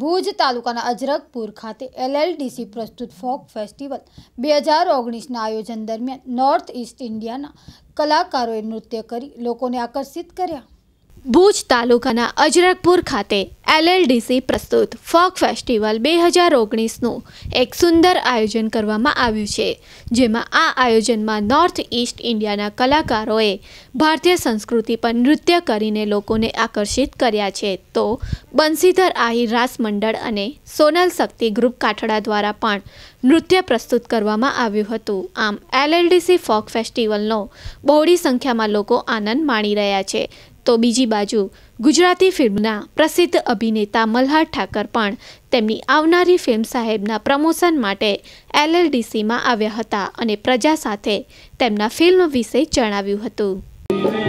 ભુજ તાલુકાના અજરકપુર ખાતે એલએલડીસી પ્રસ્તુત ફોક ફેસ્ટિવલ બે હજાર ઓગણીસના આયોજન દરમિયાન નોર્થ ઇસ્ટ ઇન્ડિયાના કલાકારોએ નૃત્ય કરી લોકોને આકર્ષિત કર્યા. ભુજ તાલુકાના અજરકપુર ખાતે એલએલડીસી પ્રસ્તુત ફોક ફેસ્ટિવલ બે હજાર ઓગણીસનું એક સુંદર આયોજન કરવામાં આવ્યું છે, જેમાં આ આયોજનમાં નોર્થ ઇસ્ટ ઇન્ડિયાના કલાકારોએ ભારતીય સંસ્કૃતિ પર નૃત્ય કરીને લોકોને આકર્ષિત કર્યા છે. તો બંસીધર આહિર રાસ મંડળ અને સોનલ શક્તિ ગ્રુપ કાઠડા દ્વારા પણ નૃત્ય પ્રસ્તુત કરવામાં આવ્યું હતું. આમ, એલએલડીસી ફોક ફેસ્ટિવલનો બહોળી સંખ્યામાં લોકો આનંદ માણી રહ્યા છે. તો બીજી બાજુ, ગુજરાતી ફિલ્મના પ્રસિદ્ધ અભિનેતા મલ્હાર ઠાકર પણ તેમની આવનારી ફિલ્મ સાહેબના પ્રમોશન માટે એલએલડીસીમાં આવ્યા હતા અને પ્રજા સાથે તેમના ફિલ્મ વિશે જણાવ્યું હતું.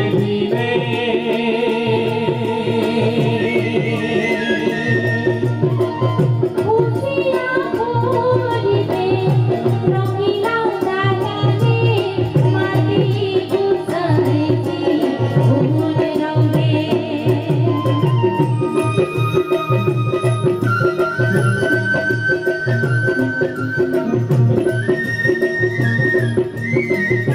એક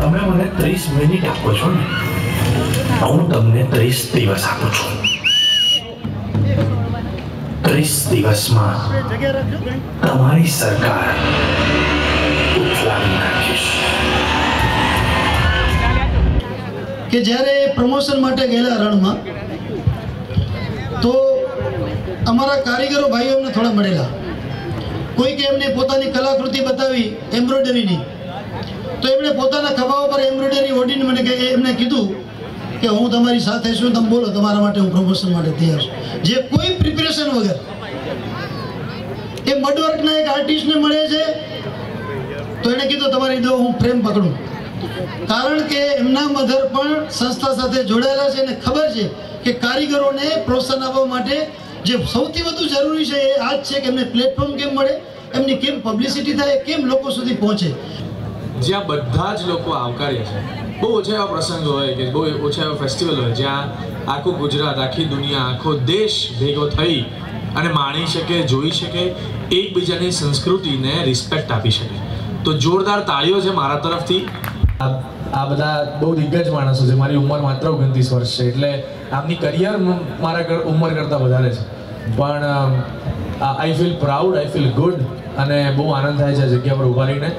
તમે મને ત્રીસ મિનિટ આપો છો ને? હું તમને ત્રીસ દિવસ આપું છું. ત્રીસ દિવસમાં તમારી સરકાર કે જ્યારે પ્રમોશન માટે ગયેલા રણમાં, તો અમારા કારીગરો ભાઈઓ અમને થોડા મળેલા. કોઈકે એમને પોતાની કલાકૃતિ બતાવી એમ્બ્રોઇડરીની. તો એમણે પોતાના ખભા ઉપર એમ્બ્રોઇડરી ઓઢીને મને કે એમને કીધું કે હું તમારી સાથે છું, તમે બોલો, તમારા માટે હું પ્રમોશન માટે તૈયાર છું. જે કોઈ પ્રિપેરેશન વગર. એ મડવર્કના એક આર્ટિસ્ટને મળે છે, તો એણે કીધું, તમારી દો, હું ફ્રેમ પકડું. કારણ કે એમના મધર પણ સંસ્થા સાથે જોડાયેલા છે અને ખબર છે કે કારીગરોને પ્રોત્સાહન આપવા માટે જે સૌથી વધુ જરૂરી છે એ આ જ છે કે એમને પ્લેટફોર્મ કેમ મળે? એમની કેમ પબ્લિસિટી થાય, કેમ લોકો સુધી પહોંચે? જ્યાં બધા જ લોકો આવકાર્ય છે. બહુ ઓછા એવા પ્રસંગ હોય કે બહુ ઓછા એવા ફેસ્ટિવલ હોય, જ્યાં આખું ગુજરાત, આખી દુનિયા, આખો દેશ ભેગો થઈ અને માણી શકે, જોઈ શકે, એકબીજાની સંસ્કૃતિને રિસ્પેક્ટ આપી શકે. તો જોરદાર તાળીઓ છે મારા તરફથી. આ બધા બહુ દિગ્ગજ માણસો છે. મારી ઉંમર માત્ર ઓગણત્રીસ વર્ષ છે. એટલે આમની કરિયર મારા ઉંમર કરતાં વધારે છે. પણ I feel proud I feel good અને બહુ આનંદ થાય છે જગ્યા પર ઊભા રહીને.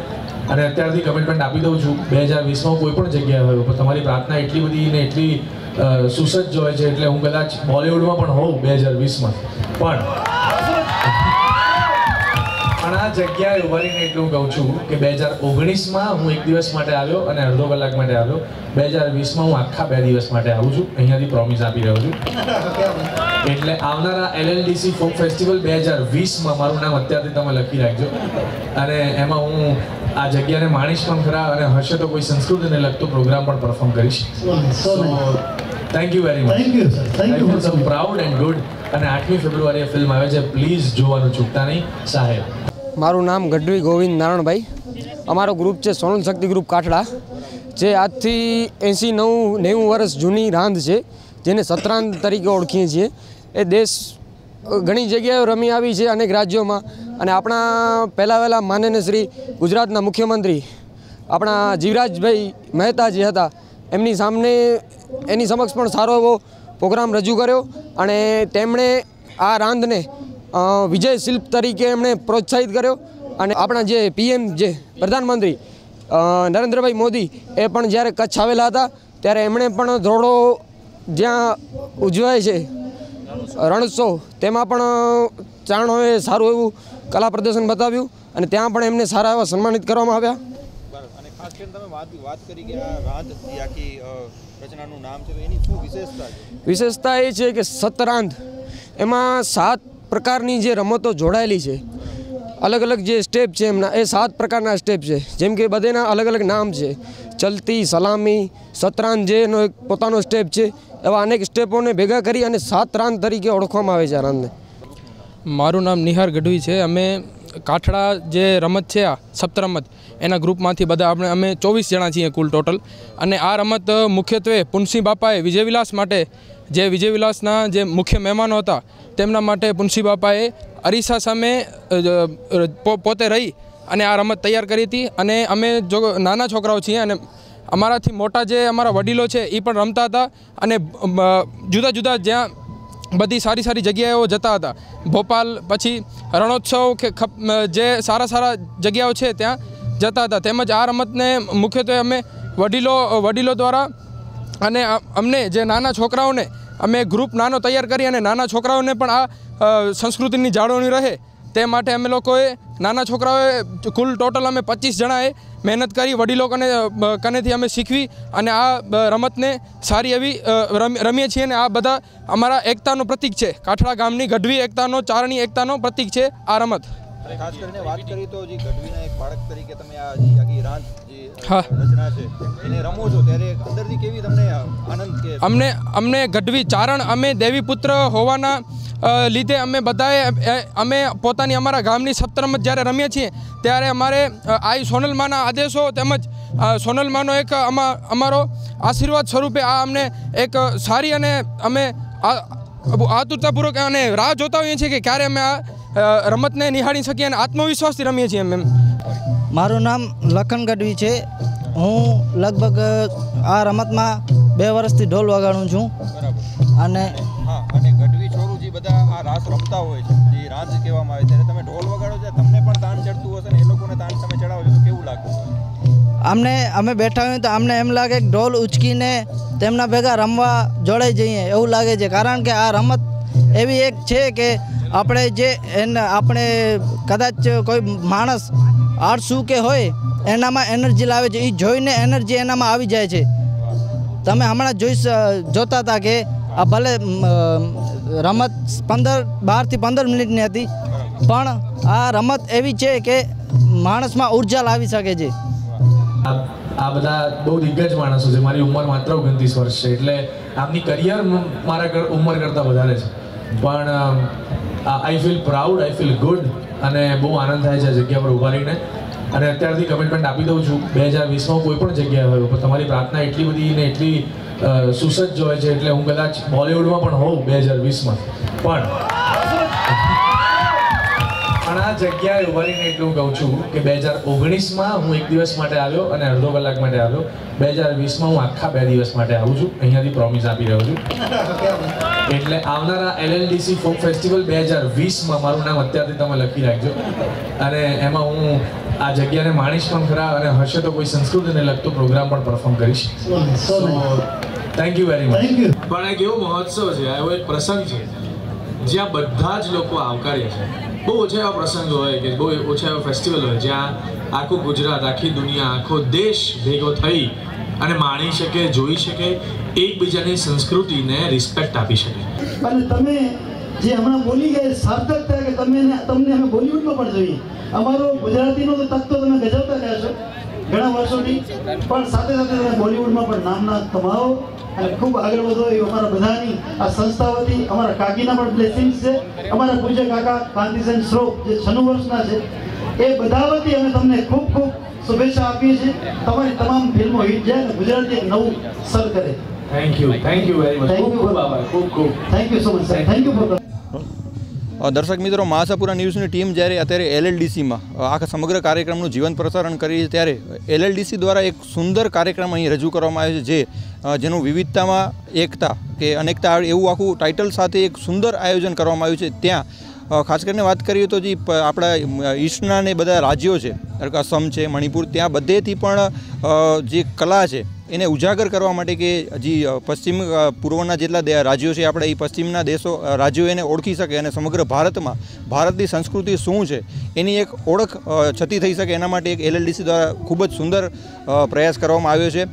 અને અત્યારથી કમિટમેન્ટ આપી દઉં છું, બે હજાર વીસમાં કોઈ પણ જગ્યાએ હોય, પણ તમારી પ્રાર્થના એટલી બધી ને એટલી સુસજ્જ હોય છે, એટલે હું કદાચ બોલિવૂડમાં પણ હોઉં બે હજાર વીસમાં. પણ આ જગ્યાએ ઊભા એટલું કહું છું કે બે હજાર ઓગણીસમાં હું એક દિવસ માટે આવ્યો અને અડધો કલાક માટે આવ્યો. બે હજાર વીસમાં હું આખા બે દિવસ માટે આવું છું. અહીંયાથી પ્રોમિસ આપી રહ્યો છું. એટલે આવનારા એલએલડીસી ફોક ફેસ્ટિવલ બે હજાર વીસમાં મારું નામ અત્યારથી તમે લખી રાખજો. અને એમાં હું આ જગ્યાને માણીશ પણ ખરા અને હશે તો કોઈ સંસ્કૃતિને લગતો પ્રોગ્રામ પણ પરફોર્મ કરીશ. So thank you very much thank you sir thank you so proud and good અને આઠમી ફેબ્રુઆરીએ ફિલ્મ આવે છે. પ્લીઝ જોવાનું ચૂકતા નહીં. સાહેબ. મારું નામ ગઢવી ગોવિંદ નારણભાઈ અમારો ગ્રુપ છે સોનલ શક્તિ ગ્રુપ કાઠડા, જે આજથી એંસી નવ, નેવું વર્ષ જૂની રાંધ છે, જેને સતરાંધ તરીકે ઓળખીએ છીએ. એ દેશ ઘણી જગ્યાએ રમી આવી છે અનેક રાજ્યોમાં. અને આપણા પહેલાં વહેલા માનનીય શ્રી ગુજરાતના મુખ્યમંત્રી આપણા જીવરાજભાઈ મહેતા જે હતા. એમની સામને એની સમક્ષ પણ સારો એવો પ્રોગ્રામ રજૂ કર્યો અને તેમણે આ રાંધને વિજય શિલ્પ તરીકે એમણે પ્રોત્સાહિત કર્યો અને આપણા જે પીએમ જે પ્રધાનમંત્રી નરેન્દ્રભાઈ મોદી એ પણ જ્યારે કચ્છ આવેલા હતા ત્યારે એમણે પણ ધોરડો જ્યાં ઉજવાય છે રણોત્સવ તેમાં પણ ચાણોએ સારું એવું કલા પ્રદર્શન બતાવ્યું અને ત્યાં પણ એમને સારા એવા સન્માનિત કરવામાં આવ્યા. વિશેષતા એ છે કે સતરાંધ એમાં સાત પ્રકારની જે રમતો જોડાયેલી છે, અલગ અલગ જે સ્ટેપ છે એમના, એ સાત પ્રકારના સ્ટેપ છે. જેમ કે બધેના અલગ અલગ નામ છે. ચલતી, સલામી સતરાન જે એનો એક પોતાનો સ્ટેપ છે, એવા અનેક સ્ટેપોને ભેગા કરી અને સાત રાંધ તરીકે ઓળખવામાં આવે છે આ રાંધને મારું નામ નિહાર ગઢવી છે. અમે કાઠડા જે રમત છે આ સપ્તરમત એના ગ્રુપમાંથી બધા આપણે, અમે ચોવીસ જણા છીએ કુલ ટોટલ. અને આ રમત મુખ્યત્વે પુનસિંહ બાપાએ, વિજયવિલાસ માટે જે વિજયવિલાસના જે મુખ્ય મહેમાનો હતા, તેમના માટે પુનસિંહ બાપાએ અરીસા સામે પોતે રહી અને આ રમત તૈયાર કરી હતી. અને અમે જો નાના છોકરાઓ છીએ અને અમારાથી મોટા જે અમારા વડીલો છે એ પણ રમતા હતા અને જુદા જુદા જ્યાં બધી સારી સારી જગ્યાએઓ જતા હતા. ભોપાલ પછી રણોત્સવ કે જે સારા સારા જગ્યાઓ છે, ત્યાં જતા હતા. તેમજ આ રમતને મુખ્યત્વે અમે વડીલો વડીલો દ્વારા અને અમને જે નાના છોકરાઓને અમે ગ્રુપ નાનો તૈયાર કરી અને નાના છોકરાઓને પણ આ સંસ્કૃતિની જાળવણી રહે તે માટે અમે લોકોએ નાના છોકરાઓએ કુલ ટોટલ અમે પચીસ જણાએ મહેનત કરી વડીલો કને કનેથી અમે શીખવી અને આ રમતને સારી એવી રમીએ છીએ અને આ બધા અમારા એકતાનું પ્રતીક છે. કાઠડા ગામની ગઢવી એકતાનો, ચારણી એકતાનો પ્રતીક છે આ રમત. અને ખાસ કરીને વાત કરી તો જે ગઢવીના એક બાળક તરીકે તમે આ જે આખી રાત જે રચના છે એને રમો છો ત્યારે અંદરથી કેવી તમને આનંદ કે અમને અમને ગઢવી ચારણ અમે દેવીપુત્ર હોવાના લીધે અમે બધાએ અમે પોતાની અમારા ગામની સપ્તરમત જ્યારે રમીએ છીએ ત્યારે અમારે આઈ સોનલમાના આદેશો તેમજ સોનલમાનો એક અમા અમારો આશીર્વાદ સ્વરૂપે આ અમને એક સારી અને અમે આ આતુરતાપૂર્વક અને રાહ જોતા હોઈએ છીએ કે ક્યારે અમે આ રમતને નિહાળી શકીએ અને આત્મવિશ્વાસથી રમીએ છીએ એમ એમ. મારું નામ લખન ગઢવી છે. હું લગભગ આ રમતમાં બે વર્ષથી ઢોલ વગાડું છું. બરાબર. અને હા અને ગઢવી છોરું જે બધા આ રાસ રમતા હોય છે. જે કહેવામાં આવે ત્યારે તમે ઢોલ વગાડો છો તમને પણ તાણ ચડતું હશે ને એ લોકોને તાણ તમે ચડાવો છો તો કેવું લાગતું અમને અમે બેઠા હોઈએ તો અમને એમ લાગે કે ઢોલ ઉચકીને તેમના ભેગા રમવા જોડાઈ જઈએ એવું લાગે છે. કારણ કે આ રમત એવી એક છે કે આપણે જે એને આપણે કદાચ કોઈ માણસ આળસુ કે હોય, એનામાં એનર્જી લાવે છે. એ જોઈને એનર્જી એનામાં આવી જાય છે. તમે હમણાં જોઈ જોતા હતા કે આ ભલે રમત પંદર, બારથી પંદર મિનિટની હતી, પણ આ રમત એવી છે કે માણસમાં ઊર્જા લાવી શકે છે. આ બધા બહુ દિગ્ગજ માણસો છે. મારી ઉંમર માત્ર ઓગણત્રીસ વર્ષ છે. એટલે આમની કરિયર મારા ઉંમર કરતાં વધારે છે. પણ I feel proud I feel good અને બહુ આનંદ થાય છે જગ્યા પર ઊભા રહીને. અને અત્યારથી કમિટમેન્ટ આપી દઉં છું. બે હજાર વીસમાં કોઈ પણ જગ્યાએ હોય પણ તમારી પ્રાર્થના એટલી બધી ને એટલી સુસજ્જ હોય છે, એટલે હું કદાચ બોલિવૂડમાં પણ હોઉં બે હજાર વીસમાં. પણ પણ આ જગ્યાએ ઉભારીને એટલું કહું છું કે બે હજાર ઓગણીસમાં હું એક દિવસ માટે આવ્યો અને અડધો કલાક માટે આવ્યો. બે હજાર વીસમાં હું આખા બે દિવસ માટે આવું છું. અહીંયાથી પ્રોમિસ આપી રહ્યો છું. એટલે આવનારા એલએલડીસી ફોક ફેસ્ટિવલ બે હજાર વીસમાં મારું નામ અત્યારથી તમે લખી રાખજો. અને એમાં હું આ જગ્યાને માણીશ પણ ખરા અને હશે તો કોઈ સંસ્કૃતિને લગતો પ્રોગ્રામ પણ પરફોર્મ કરીશ. So thank you very much પણ એક એવો મહોત્સવ છે આ એવો એક પ્રસંગ છે જ્યાં બધા જ લોકો આવકાર્ય છે. બહુ ઓછા એવા પ્રસંગો હોય કે બહુ ઓછા એવા ફેસ્ટિવલ હોય જ્યાં આખું ગુજરાત, આખી દુનિયા, આખો દેશ ભેગો થઈ અને માણી શકે, જોઈ શકે, એકબીજાની સંસ્કૃતિને રિસ્પેક્ટ આપી શકે. અને તમે જે હમણાં બોલી ગયા, સાર્થક થાય કે તમે તમને અમે બોલિવૂડમાં પણ જોઈએ. અમારો ગુજરાતીનો તો તક તો તમે ગજવતા રહ્યા છો. ઘણા વર્ષોથી પણ સાથે સાથે તમે બોલિવૂડમાં પણ નામના કમાવો અને ખૂબ આગળ વધો એ અમારા બધાની આ સંસ્થાઓથી અમારા કાકીના પણ બ્લેસિંગ્સ છે. અમારા પૂજ્ય કાકા કાંતિસેન શ્રોપ જે છનું વર્ષના છે એ બધા વતી અમે તમને ખૂબ ખૂબ શુભેચ્છા આપીએ છીએ. તમારી તમામ ફિલ્મો હિટ જાય અને ગુજરાતી એક નવું સર કરે. Thank you thank you very much ખૂબ ખૂબ આભાર. ખૂબ ખૂબ. Thank you so much sir thank you for દર્શક મિત્રો માસાપુરા ન્યૂઝની ટીમ જ્યારે અત્યારે એલએલડીસીમાં આખા સમગ્ર કાર્યક્રમનું જીવન પ્રસારણ કરી ત્યારે એલએલડીસી દ્વારા એક સુંદર કાર્યક્રમ અહીં રજૂ કરવામાં આવ્યો છે, જે જેનું વિવિધતામાં એકતા કે અનેકતા એવું આખું ટાઇટલ સાથે એક સુંદર આયોજન કરવામાં આવ્યું છે. ત્યાં ખાસ કરીને વાત કરીએ તો જે આપણા ઈસ્ટના ને બધા રાજ્યો છે અસમ છે, મણિપુર, ત્યાં બધેથી પણ જે કલા છે એને ઉજાગર કરવા માટે કે હજી પશ્ચિમ પૂર્વના જેટલા રાજ્યો છે, આપણે એ પશ્ચિમના દેશો રાજ્યો એને ઓળખી શકે અને સમગ્ર ભારતમાં, ભારતની સંસ્કૃતિ શું છે, એની એક ઓળખ છતી થઈ શકે. એના માટે એક એલએલડીસી દ્વારા ખૂબ જ સુંદર પ્રયાસ કરવામાં આવ્યો છે.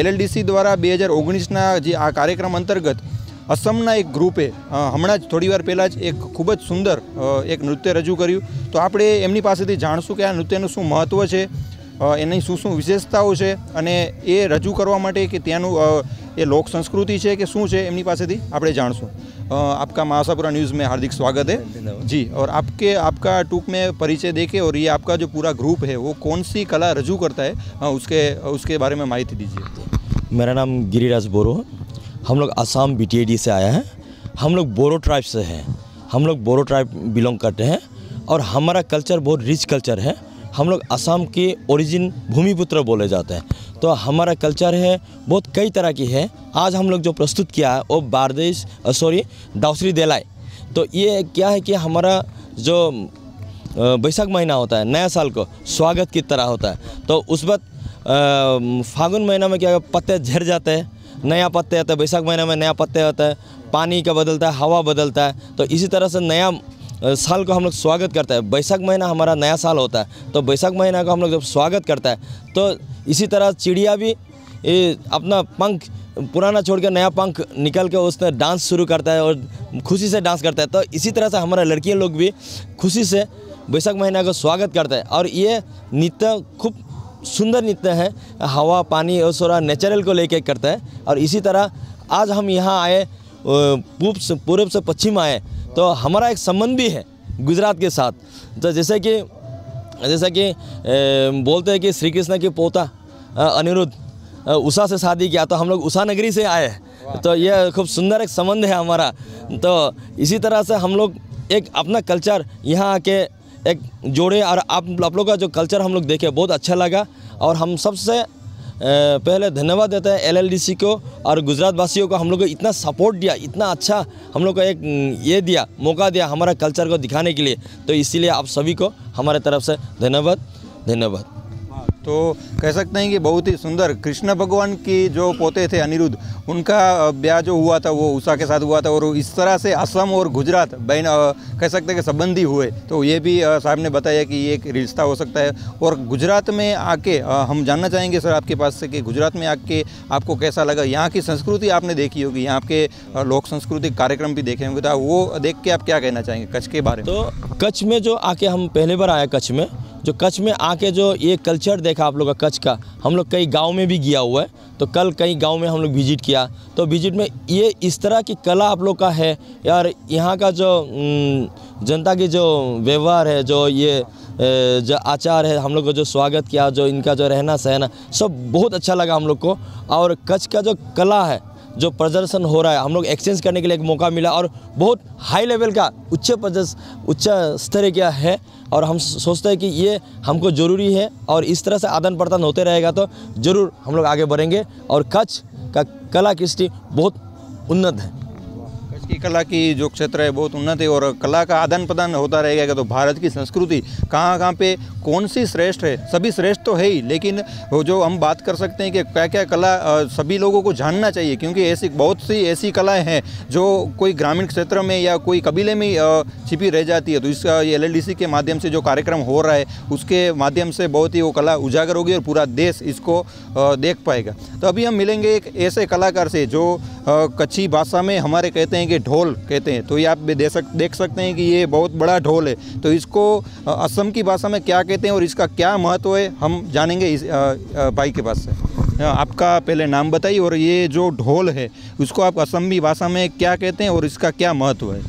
એલએલડીસી દ્વારા બે હજાર ઓગણીસના જે આ કાર્યક્રમ અંતર્ગત, અસમના એક ગ્રુપે હમણાં જ થોડીવાર પહેલાં જ એક ખૂબ જ સુંદર એક નૃત્ય રજૂ કર્યું. તો આપણે એમની પાસેથી જાણશું કે આ નૃત્યનું શું મહત્ત્વ છે. એની શું શું વિશેષતાઓ છે અને એ રજૂ કરવા માટે કે ત્યાંનું અ, એ લોક સંસ્કૃતિ છે કે શું છે એમની પાસેથી આપણે જાણશું अ, आपका महासापुरा न्यूज़ में हार्दिक स्वागत है जी और आपके आपका टूक में परिचय देके और ये आपका जो पूरा ग्रुप है वो कौन सी कला रजू करता है अ, उसके उसके बारे में माहिती दीजिए मेरा नाम गिरिराज बोरो है हम लोग असम बी से आया है हम लोग बोरो ट्राइब से हैं हम लोग बोरो ट्राइब बिलोंग करते हैं और हमारा कल्चर बहुत रिच कल्चर है हम लोग असम के ओरिजिन भूमिपुत्र बोले जाते हैं। तो हमारा कल्चर है, बहुत कई तरह की है। आज हम लोग जो प्रस्तुत किया है, वो बारदेश सॉरी दाउसरी देलाई तो ये क्या है कि हमारा जो बैसाख महीना होता है, नया साल को स्वागत की तरह होता है। तो उस वक्त फागुन महीना में क्या पत्ते झड़ जाते हैं। नया पत्ते आता है, बैसाख महीना में नया पत्ते आता है। पानी का बदलता है, हवा बदलता है। तो इसी तरह से नया साल को हम लोग स्वागत करते हैं। बैसाख महीना हमारा नया साल होता है तो बैसाख महीना को हम लोग जब स्वागत करता है तो इसी तरह चिड़िया भी अपना पंख, पुराना छोड़ के नया पंख निकल के उसने डांस शुरू करता है और खुशी से डांस करता है। तो इसी तरह से हमारे लड़कियाँ लोग भी खुशी से बैसाख महीना का स्वागत करते हैं। और ये नृत्य खूब सुंदर नृत्य है। हवा, पानी, और सोरा नेचुरल को लेके करता है। और इसी तरह आज हम यहाँ आए पूर्व से पूर्व से पश्चिम आए। तो हमारा एक संबंध भी है गुजरात के साथ। तो जैसे कि जैसा कि बोलते हैं कि श्री कृष्ण के पोता अनिरुद्ध उषा से शादी किया तो हम लोग उषा नगरी से आए तो यह खूब सुंदर एक संबंध है हमारा। तो इसी तरह से हम लोग एक अपना कल्चर यहाँ आके एक जोड़े और आप आप लोग का जो कल्चर हम लोग देखे बहुत अच्छा लगा। और हम सबसे पहले धन्यवाद देते हैं एलएलडीसी को और गुजरात वासियों को, हम लोग को इतना सपोर्ट दिया, इतना अच्छा हम लोग को एक ये दिया, मौका दिया हमारा कल्चर को दिखाने के लिए। तो इसीलिए आप सभी को हमारे तरफ़ से धन्यवाद धन्यवाद। तो कह सकते हैं कि बहुत ही सुंदर कृष्ण भगवान की जो पोते थे अनिरुद्ध, उनका ब्याह जो हुआ था, वो उषा के साथ हुआ था और इस तरह से असम और गुजरात बहन कह सकते हैं कि संबंधी हुए। तो ये भी साहब ने बताया कि ये एक रिश्ता हो सकता है। और गुजरात में आके हम जानना चाहेंगे सर आपके पास से कि गुजरात में आके आपको कैसा लगा? यहाँ की संस्कृति आपने देखी होगी, यहाँ के लोक सांस्कृतिक कार्यक्रम भी देखे होंगे। तो वो देख के आप क्या कहना चाहेंगे कच्छ के बारे में? तो कच्छ में जो आके हम पहले बार आए कच्छ में जो कच्छ में आके जो ये कल्चर देखा आप लोग का कच्छ का, हम लोग कई गाँव में भी गया हुआ है। तो कल कई गाँव में हम लोग विज़िट किया। तो विज़िट में ये इस तरह की कला आप लोग का है, यार यहाँ का जो जनता की जो व्यवहार है, जो ये जो आचार है, हम लोग को जो स्वागत किया, जो इनका जो रहना सहना सब बहुत अच्छा लगा हम लोग को। और कच्छ का जो कला है जो प्रदर्शन हो रहा है, हम लोग एक्सचेंज करने के लिए एक मौका मिला और बहुत हाई लेवल का उच्च उच्च स्तर का है और हम सोचते हैं कि ये हमको ज़रूरी है और इस तरह से आदान प्रदान होते रहेगा तो ज़रूर हम लोग आगे बढ़ेंगे और कच्छ का कला कृष्टि बहुत उन्नत है। की कला की जो क्षेत्र है, बहुत उन्नत है और कला का आदान प्रदान होता रहेगा तो भारत की संस्कृति कहाँ कहाँ पे कौन सी श्रेष्ठ है? सभी श्रेष्ठ तो है ही, लेकिन वो जो हम बात कर सकते हैं कि क्या क्या कला सभी लोगों को जानना चाहिए, क्योंकि ऐसी बहुत सी ऐसी कलाएँ हैं जो कोई ग्रामीण क्षेत्र में या कोई कबीले में छिपी रह जाती है। तो इस एल के माध्यम से जो कार्यक्रम हो रहा है, उसके माध्यम से बहुत ही वो कला उजागर होगी और पूरा देश इसको देख पाएगा। तो अभी हम मिलेंगे एक ऐसे कलाकार से जो कच्छी भाषा में हमारे कहते हैं कि ढोल कहते हैं। तो ये आप दे सक, देख सकते हैं कि ये बहुत बड़ा ढोल है। तो इसको असम की भाषा में क्या कहते हैं और इसका क्या महत्व है, हम जानेंगे इस भाई के पास से। आपका पहले नाम बताइए और ये जो ढोल है, उसको आप असमी भाषा में क्या कहते हैं और इसका क्या महत्व है?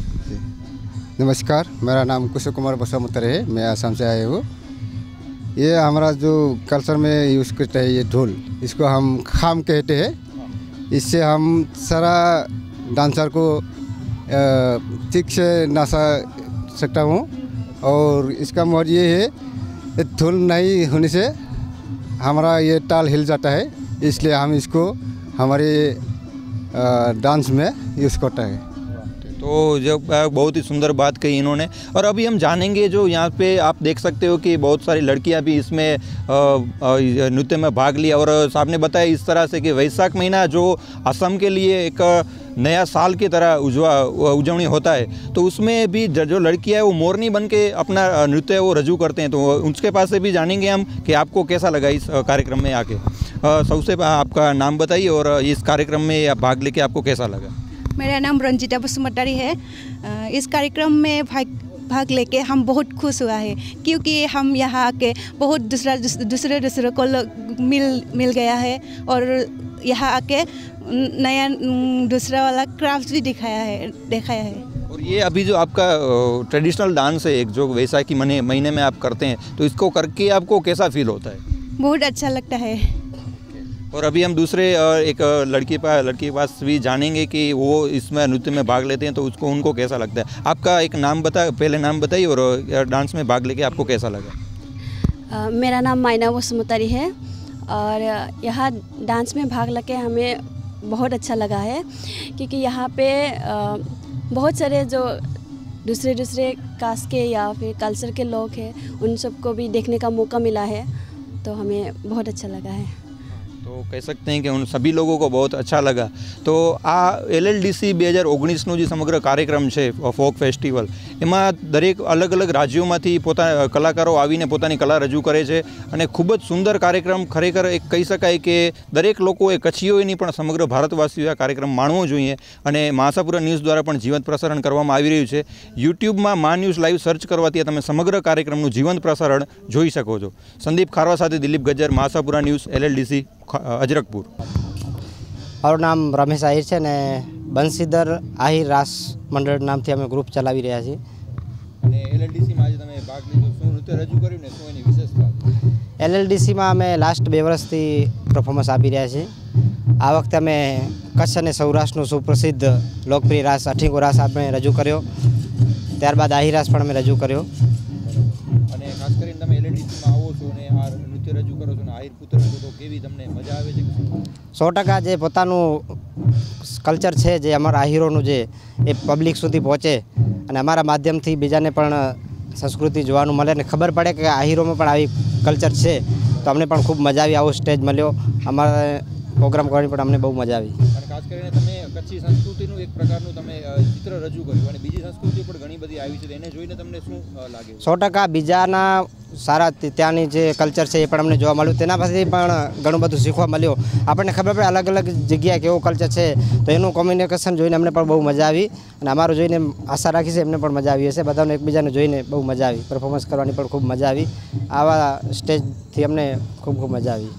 नमस्कार, मेरा नाम कुशल कुमार बसोमतर है, मैं असम से आया हूँ। ये हमारा जो कल्चर में यूज़ करते हैं ये ढोल, इसको हम खाम कहते हैं। इससे हम सारा डांसर को ठीक से नाचा सकता हूँ। और इसका मौज ये है धुल नहीं होने से हमारा ये ताल हिल जाता है इसलिए हम इसको हमारे डांस में यूज़ करते हैं। तो जो अ, बहुत ही सुंदर बात कही इन्होंने। और अभी हम जानेंगे जो यहाँ पे आप देख सकते हो कि बहुत सारी लड़कियाँ भी इसमें नृत्य में भाग लिया और साहब ने बताया इस तरह से कि वैशाख महीना जो असम के लिए एक नया साल की तरह उजवा, उजवनी होता है। तो उसमें भी जो लड़कियाँ है वो मोरनी बन के अपना नृत्य वो रजू करते हैं। तो उसके पास से भी जानेंगे हम कि आपको कैसा लगा इस कार्यक्रम में आके। सबसे आपका नाम बताइए और इस कार्यक्रम में भाग लेके आपको कैसा लगा? मेरा नाम रंजिता बसुमतारी है। इस कार्यक्रम में भाग भाग लेके हम बहुत खुश हुआ है, क्योंकि हम यहाँ आके बहुत दूसरा, दूसरे दूसरे को मिल मिल गया है और यहाँ आके नया दूसरा वाला क्राफ्ट भी दिखाया है दिखाया है। और ये अभी जो आपका ट्रेडिशनल डांस है एक जो वैसाखी महीने महीने में आप करते हैं तो इसको करके आपको कैसा फील होता है? बहुत अच्छा लगता है। और अभी हम दूसरे एक लड़की पास लड़की के पास भी जानेंगे कि वो इसमें नृत्य में भाग लेते हैं तो उसको उनको कैसा लगता है? आपका एक नाम बता पहले नाम बताइए और डांस में भाग लेके आपको कैसा लगा? मेरा नाम मायना वसुमतारी है और यहाँ डांस में भाग लेके हमें बहुत अच्छा लगा है, क्योंकि यहाँ पे बहुत सारे जो दूसरे दूसरे कास्ट के या फिर कल्चर के लोग हैं, उन सबको भी देखने का मौका मिला है तो हमें बहुत अच्छा लगा है। તો કહી सकते કે હું સભી લોકો બહુ को લગા તો लगा। तो આ એલએલડીસી બે હજાર ઓગણીસનો જે સમગ્ર કાર્યક્રમ છે ફોક ફેસ્ટિવલ એમાં દરેક અલગ અલગ રાજ્યોમાંથી પોતા કલાકારો આવીને પોતાની કલા રજૂ કરે છે અને ખૂબ જ સુંદર કાર્યક્રમ ખરેખર એક કહી શકાય કે દરેક લોકોએ કચ્છીઓની પણ સમગ્ર ભારતવાસીઓ આ કાર્યક્રમ માણવો જોઈએ અને માસાપુરા ન્યૂઝ દ્વારા પણ જીવંત પ્રસારણ કરવામાં આવી રહ્યું છે. યુટ્યુબમાં મા ન્યૂઝ લાઈવ સર્ચ કરવાથી તમે સમગ્ર કાર્યક્રમનું જીવંત પ્રસારણ જોઈ શકો છો. સંદીપ ખારવા સાથે દિલીપ ગજર માસાપુરા ન્યૂઝ એલએલડીસી અજરકપુર. મારું નામ રમેશ આહિર છે ને બંસીધર આહિર રાસ મંડળ નામથી અમે ગ્રુપ ચલાવી રહ્યા છીએ. અને એલએલડીસીમાં આજે તમે ભાગ લીધો. શું નૃત્ય રજૂ કર્યું ને શું એની વિશેષતા? એલએલડીસીમાં અમે લાસ્ટ બે વર્ષથી પરફોર્મન્સ આપી રહ્યા છીએ. આ વખતે અમે કચ્છ અને સૌરાષ્ટ્રનો સુપ્રસિદ્ધ લોકપ્રિય રાસ અઠીકો રાસ આપણે રજૂ કર્યો. ત્યારબાદ આહિર રાસ પણ અમે રજૂ કર્યો. સો ટકા જે પોતાનું કલ્ચર છે જે અમારા આહીરોનું જે એ પબ્લિક સુધી પહોંચે અને અમારા માધ્યમથી બીજાને પણ સંસ્કૃતિ જોવાનું મળે અને ખબર પડે કે આહીરોમાં પણ આવી કલ્ચર છે. તો અમને પણ ખૂબ મજા આવી આવો સ્ટેજ મળ્યો. અમારા પ્રોગ્રામ કરવાની પણ અમને બહુ મજા આવી. ખાસ કરીને તમે કચ્છી સંસ્કૃતિનું એક પ્રકારનું તમે ચિત્ર રજૂ કર્યું અને બીજી સંસ્કૃતિ પણ ઘણી બધી આવી છે એને જોઈને તમને શું લાગે? સો ટકા બીજાના સારા તે- ત્યાંની જે કલ્ચર છે એ પણ અમને જોવા મળ્યું તેના પાસેથી પણ ઘણું બધું શીખવા મળ્યું આપણને ખબર પડે અલગ અલગ જગ્યાએ કેવું કલ્ચર છે તો એનું કોમ્યુનિકેશન જોઈને અમને પણ બહુ મજા આવી અને અમારું જોઈને આશા રાખી છે એમને પણ મજા આવી હશે બધાને એકબીજાને જોઈને બહુ મજા આવી પરફોર્મન્સ કરવાની પણ ખૂબ મજા આવી આવા સ્ટેજથી અમને ખૂબ ખૂબ મજા આવી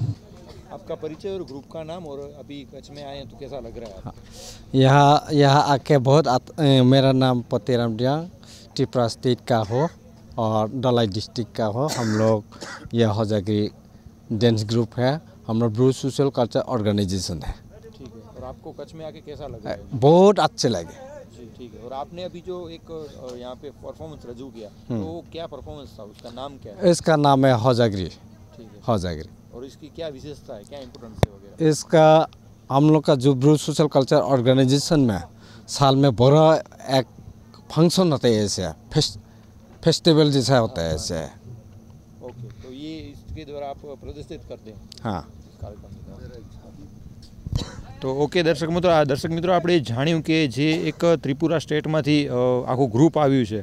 आपका परिचय और ग्रुप का नाम और अभी कच्छ में आए हैं तो कैसा लग रहा है आपको? यहाँ यहाँ आके बहुत आत, अ, मेरा नाम पतेराम डियांग त्रिपुरा स्टेट का हो और डलाई डिस्ट्रिक्ट का हो हम लोग यह हो होजागिरी डांस ग्रुप है। हम लोग ब्रू सोशल कल्चर ऑर्गेनाइजेशन है। ठीक है और आपको कच्छ में आके कैसा लगा? बहुत अच्छे लगे। जी ठीक है और आपने अभी जो एक यहाँ पे परफॉर्मेंस रजू किया हम्म। तो क्या परफॉर्मेंस था? उसका नाम क्या है? इसका नाम है होजागिरी ठीक है। होजागिरी और इसकी क्या विशेषता है? क्या इम्पोर्टेंस है वगैरह? इसका हम लोग का जो ब्रू सोशल कल्चर ऑर्गेनाइजेशन में साल में बड़ा एक फ़ंक्शन होता है ऐसे फेस्ट, फेस्टिवल जैसा होता है ऐसे ओके तो ये इसके द्वारा आप प्रदर्शित करते हैं हाँ કાર્યક્રમ તો ઓકે દર્શક મિત્રો આ દર્શક મિત્રો આપણે જાણ્યું કે જે એક ત્રિપુરા સ્ટેટમાંથી અ, આખું ગ્રુપ આવ્યું છે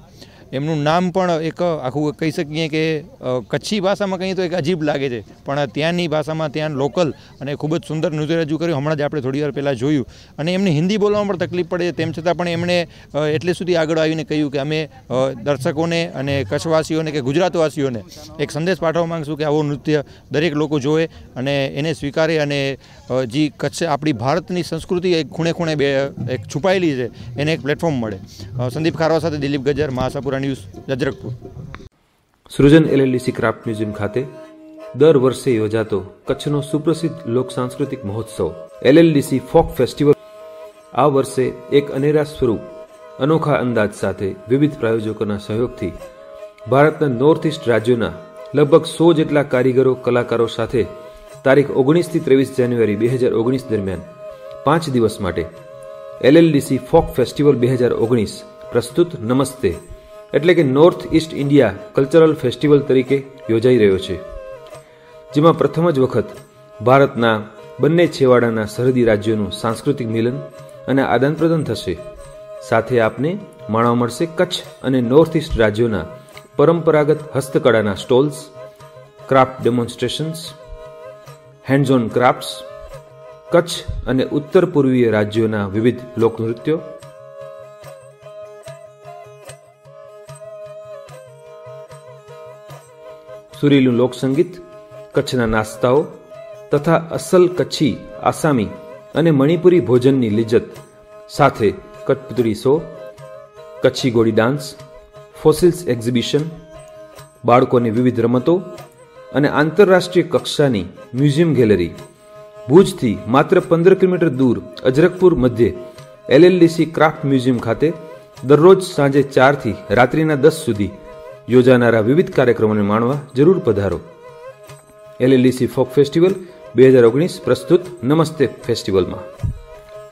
એમનું નામ પણ એક આખું કહી શકીએ કે કચ્છી ભાષામાં કહીએ તો એક અજીબ લાગે છે. પણ ત્યાંની ભાષામાં ત્યાં લોકલ અને ખૂબ જ સુંદર નૃત્ય રજૂ કર્યું. હમણાં જ આપણે થોડી વાર પહેલાં જોયું. અને એમને હિન્દી બોલવામાં પણ તકલીફ પડે તેમ છતાં પણ એમણે એટલે સુધી આગળ આવીને કહ્યું કે અમે દર્શકોને અને કચ્છવાસીઓને કે ગુજરાતવાસીઓને એક સંદેશ પાઠવવા માંગશું કે આવો નૃત્ય દરેક લોકો જોવે અને એને સ્વીકારે અને જે કચ્છ આપણી ભારતની સંસ્કૃતિ એક ખૂણે ખૂણે બે, એક છુપાયેલી છે, એને એક પ્લેટફોર્મ મળે. સંદીપ ખારવા સાથે Dilip Gajar Mahasapura news Jajarkapur Srujan LLDC craft museum ખાતે દર વર્ષે યોજાતો કચ્છનો સુપ્રસિદ્ધ લોક સાંસ્કૃતિક મહોત્સવ, એલએલડીસી ફોક ફેસ્ટિવલ. આ વર્ષે એક અનેરા સ્વરૂપ, અનોખા અંદાજ સાથે વિવિધ પ્રાયોજકોના સહયોગથી ભારતના નોર્થ ઇસ્ટ રાજ્યોના લગભગ સો જેટલા કારીગરો, કલાકારો સાથે તારીખ ઓગણીસથી ત્રેવીસ જાન્યુઆરી બે હજાર ઓગણીસ દરમિયાન પાંચ દિવસ માટે એલએલડીસી ફોક ફેસ્ટિવલ બે હજાર ઓગણીસ પ્રસ્તુત નમસ્તે. એટલે કે north east India cultural festival તરીકે યોજાઈ રહ્યો છે, જેમાં પ્રથમ જ વખત ભારતના બંને છેવાડાના સરહદી રાજ્યોનું સાંસ્કૃતિક મિલન અને આદાન પ્રદાન થશે. સાથે આપને માણવા મળશે કચ્છ અને નોર્થ ઇસ્ટ રાજ્યોના પરંપરાગત હસ્તકળાના stalls, craft demonstrations hands on crafts Kutch અને ઉત્તર પૂર્વીય રાજ્યોના વિવિધ લોકનૃત્યો સુરીલું લોકસંગીત, કચ્છના નાસ્તાઓ તથા અસલ કચ્છી, આસામી અને મણિપુરી ભોજનની લિજ્જત સાથે કઠપુતળી શો, કચ્છી ગોળી ડાન્સ, ફોસિલ્સ એક્ઝિબિશન, બાળકોની વિવિધ રમતો અને આંતરરાષ્ટ્રીય કક્ષાની મ્યુઝિયમ ગેલેરી. ભુજથી માત્ર પંદર કિલોમીટર દૂર અજરકપુર મધ્યે એલએલડીસી ક્રાફ્ટ મ્યુઝિયમ ખાતે દરરોજ સાંજે ચારથી રાત્રિના દસ સુધી યોજાનારા વિવિધ કાર્યક્રમોને માણવા જરૂર પધારો. એલએલડીસી ફોક ફેસ્ટિવલ બે હજાર ઓગણીસ પ્રસ્તુત નમસ્તે ફેસ્ટિવલમાં.